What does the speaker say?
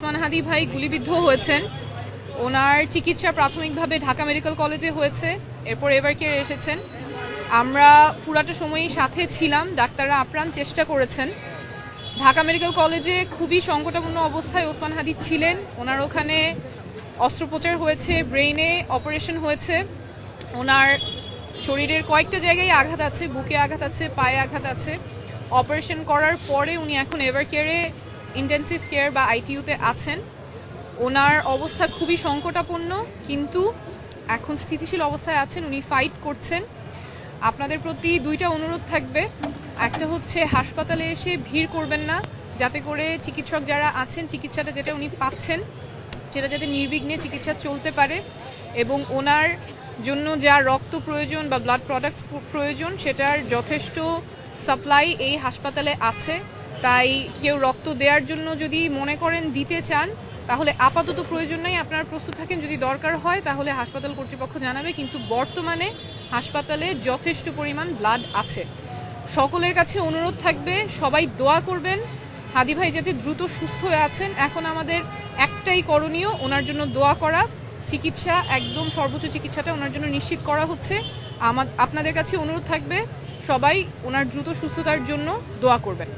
ওসমান হাদি ভাই গুলিবিদ্ধ হয়েছেন। ওনার চিকিৎসা প্রাথমিকভাবে ঢাকা মেডিকেল কলেজে হয়েছে। এরপর এবার কেয়ার এসেছেন? আমরা পুরাটা সময়ই সাথে ছিলাম। ডাক্তাররা আপ্রাণ চেষ্টা করেছেন। ঢাকা মেডিকেল কলেজে খুবই সংকটাপূর্ণ অবস্থায় ওসমান হাদি ছিলেন। ওনার ওখানে অস্ত্রোপচার হয়েছে, ব্রেইনে অপারেশন হয়েছে। ওনার শরীরের কয়েকটা জায়গায় আঘাত আছে, বুকে আঘাত আছে, পায়ে আঘাত আছে। অপারেশন করার পরে উনি এখন এভার কেয়ারে ইন্টেন্সিভ কেয়ার বা আইটিইউতে আছেন, ওনার অবস্থা খুবই সংকটাপন্ন, কিন্তু এখন স্থিতিশীল অবস্থায় আছেন, উনি ফাইট করছেন। আপনাদের প্রতি দুইটা অনুরোধ থাকবে। একটা হচ্ছে, হাসপাতালে এসে ভিড় করবেন না, যাতে করে চিকিৎসক যারা আছেন, চিকিৎসাটা যেটা উনি পাচ্ছেন, সেটা যাতে নির্বিঘ্নে চিকিৎসা চলতে পারে এবং ওনার জন্য যা রক্ত প্রয়োজন বা ব্লাড প্রোডাক্টস প্রয়োজন, সেটার যথেষ্ট সাপ্লাই এই হাসপাতালে আছে। তাই কেউ রক্ত দেওয়ার জন্য যদি মনে করেন দিতে চান, তাহলে আপাতত প্রয়োজন নাই। আপনারা প্রস্তুত থাকেন, যদি দরকার হয়, তাহলে হাসপাতাল কর্তৃপক্ষ জানাবে, কিন্তু বর্তমানে হাসপাতালে যথেষ্ট পরিমাণ ব্লাড আছে। সকলের কাছে অনুরোধ থাকবে, সবাই দোয়া করবেন। হাদি ভাই যাতে দ্রুত সুস্থ হয়ে আছেন, এখন আমাদের একটাই করণীয়, ওনার জন্য দোয়া করা। চিকিৎসা, একদম সর্বোচ্চ চিকিৎসাটা ওনার জন্য নিশ্চিত করা হচ্ছে। আমার আপনাদের কাছে অনুরোধ থাকবে, সবাই ওনার দ্রুত সুস্থতার জন্য দোয়া করবেন।